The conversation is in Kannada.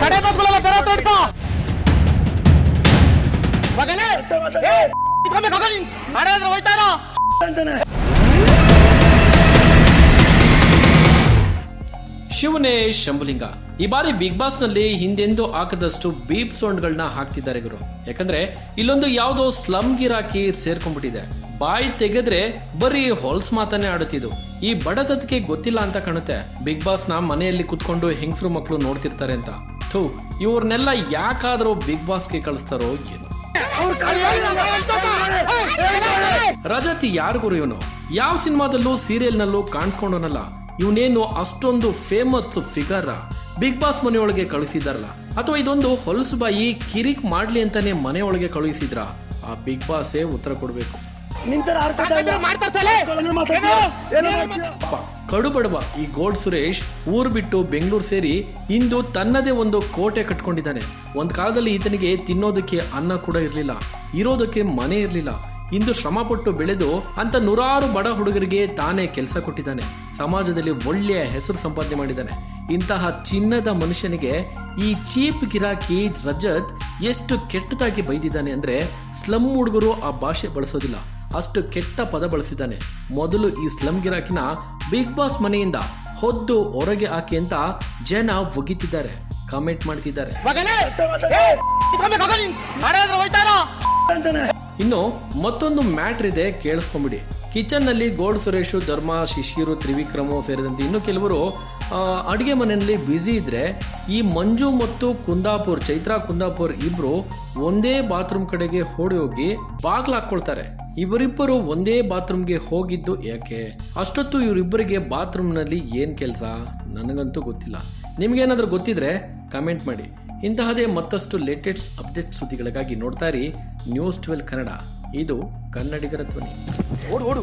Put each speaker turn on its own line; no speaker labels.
ಕಡೆ ಬಸ್ಗಳೆಲ್ಲ ಬೇರೆ ಹತ್ರ ಇಟ್ಕೋ ಮಗನೇ. ಕಡೆ ಹತ್ರ ಹೋಯ್ತಾ
ಶಿವನೇ ಶಂಭುಲಿಂಗ ಈ ಬಾರಿ ಬಿಗ್ ಬಾಸ್ನಲ್ಲಿ ಹಿಂದೆಂದೂ ಹಾಕದಷ್ಟು ಬೀಪ್ ಸೌಂಡ್ಗಳನ್ನ ಹಾಕ್ತಿದ್ದಾರೆ ಗುರು. ಯಾಕಂದ್ರೆ ಇಲ್ಲೊಂದು ಯಾವುದೋ ಸ್ಲಮ್ ಗಿರಾಕಿ ಸೇರ್ಕೊಂಡ್ಬಿಟ್ಟಿದೆ. ಬಾಯಿ ತೆಗೆದ್ರೆ ಬರೀ ಹೊಲ್ಸ್ ಮಾತಾನೆ ಆಡುತ್ತಿದ್ದು. ಈ ಬಡತದಕ್ಕೆ ಗೊತ್ತಿಲ್ಲ ಅಂತ ಕಾಣುತ್ತೆ. ಬಿಗ್ ಬಾಸ್ನ ಮನೆಯಲ್ಲಿ ಕುತ್ಕೊಂಡು ಹೆಂಗಸರು ಮಕ್ಕಳು ನೋಡ್ತಿರ್ತಾರೆ ಅಂತ. ಥೂ ಇವ್ರನ್ನೆಲ್ಲ ಯಾಕಾದ್ರೂ ಬಿಗ್ ಬಾಸ್ಗೆ ಕಳಿಸ್ತಾರೋ ಏನು. ರಜತ್ ಯಾರಿಗೂ ಗುರು ಇವನು? ಯಾವ ಸಿನಿಮಾದಲ್ಲೂ ಸೀರಿಯಲ್ನಲ್ಲೂ ಕಾಣಿಸ್ಕೊಂಡವನಲ್ಲ. ಇವನೇನು ಅಷ್ಟೊಂದು ಫೇಮಸ್ ಫಿಗರ್ ಬಿಗ್ ಬಾಸ್ ಮನೆಯೊಳಗೆ ಕಳಿಸಿದಾರಲ್ಲ? ಅಥವಾ ಇದೊಂದು ಹೊಲಸು ಬಾಯಿ ಕಿರಿಕ್ ಮಾಡ್ಲಿ ಅಂತಾನೆ ಮನೆಯೊಳಗೆ ಕಳುಹಿಸಿದ್ರ ಆ ಬಿಗ್ ಬಾಸೇ ಉತ್ತರ ಕೊಡ್ಬೇಕು. ಕಡುಬಡವ ಈ ಗೋಡ್ ಸುರೇಶ್ ಊರ್ ಬಿಟ್ಟು ಬೆಂಗಳೂರು ಸೇರಿ ಇಂದು ತನ್ನದೇ ಒಂದು ಕೋಟೆ ಕಟ್ಕೊಂಡಿದ್ದಾನೆ. ಒಂದ್ ಕಾಲದಲ್ಲಿ ಈತನಿಗೆ ತಿನ್ನೋದಕ್ಕೆ ಅನ್ನ ಕೂಡ ಇರಲಿಲ್ಲ. ಇರೋದಕ್ಕೆ ಮನೆ ಇರಲಿಲ್ಲ. ಇಂದು ಶ್ರಮಪಟ್ಟು ಬೆಳೆದು ಅಂತ ನೂರಾರು ಬಡ ಹುಡುಗರಿಗೆ ತಾನೇ ಕೆಲಸ ಕೊಟ್ಟಿದ್ದಾನೆ. ಸಮಾಜದಲ್ಲಿ ಒಳ್ಳೆಯ ಹೆಸರು ಸಂಪಾದನೆ ಮಾಡಿದ್ದಾನೆ. ಇಂತಹ ಚಿನ್ನದ ಮನುಷ್ಯನಿಗೆ ಈ ಚೀಪ್ ಗಿರಾಕಿ ರಜತ್ ಎಷ್ಟು ಕೆಟ್ಟದಾಗಿ ಬೈದಿದ್ದಾನೆ ಅಂದ್ರೆ ಸ್ಲಮ್ ಹುಡುಗರು ಆ ಭಾಷೆ ಬಳಸೋದಿಲ್ಲ. ಅಷ್ಟು ಕೆಟ್ಟ ಪದ ಬಳಸಿದ್ದಾನೆ. ಮೊದಲು ಈ ಸ್ಲಮ್ ಗಿರಾಕಿನ ಬಿಗ್ ಬಾಸ್ ಮನೆಯಿಂದ ಹೊದ್ದು ಹೊರಗೆ ಹಾಕಿ ಅಂತ ಜನ ಒಗಿತಿದ್ದಾರೆ ಕಾಮೆಂಟ್ ಮಾಡ್ತಿದ್ದಾರೆ. ಇನ್ನು ಮತ್ತೊಂದು ಮ್ಯಾಟ್ರ್ ಇದೆ, ಕೇಳಿಸ್ಕೊಂಬಿಡಿ. ಕಿಚನ್ನಲ್ಲಿ ಗೋಡ್ ಸುರೇಶು, ಧರ್ಮ, ಶಿಶಿರು, ತ್ರಿವಿಕ್ರಮು ಸೇರಿದಂತೆ ಇನ್ನು ಕೆಲವರು ಅಡುಗೆ ಮನೆಯಲ್ಲಿ ಬ್ಯುಸಿ ಇದ್ದರೆ ಈ ಮಂಜು ಮತ್ತು ಕುಂದಾಪುರ್, ಚೈತ್ರಾ ಕುಂದಾಪುರ್ ಇಬ್ಬರು ಒಂದೇ ಬಾತ್ರೂಮ್ ಕಡೆಗೆ ಓಡಿ ಹೋಗಿ ಬಾಗ್ಲು ಹಾಕ್ಕೊಳ್ತಾರೆ. ಇವರಿಬ್ಬರು ಒಂದೇ ಬಾತ್ರೂಮ್ಗೆ ಹೋಗಿದ್ದು ಯಾಕೆ? ಅಷ್ಟೊತ್ತು ಇವರಿಬ್ಬರಿಗೆ ಬಾತ್ರೂಮ್ನಲ್ಲಿ ಏನು ಕೆಲಸ? ನನಗಂತೂ ಗೊತ್ತಿಲ್ಲ. ನಿಮಗೇನಾದರೂ ಗೊತ್ತಿದ್ರೆ ಕಮೆಂಟ್ ಮಾಡಿ. ಇಂತಹದೇ ಮತ್ತಷ್ಟು ಲೇಟೆಸ್ಟ್ ಅಪ್ಡೇಟ್ ಸುದ್ದಿಗಳಿಗಾಗಿ ನೋಡ್ತಾ ಇರಿ ನ್ಯೂಸ್ ಟ್ವೆಲ್ ಕನ್ನಡ. ಇದು ಕನ್ನಡಿಗರ ಧ್ವನಿ.
ಓಡು ಓಡು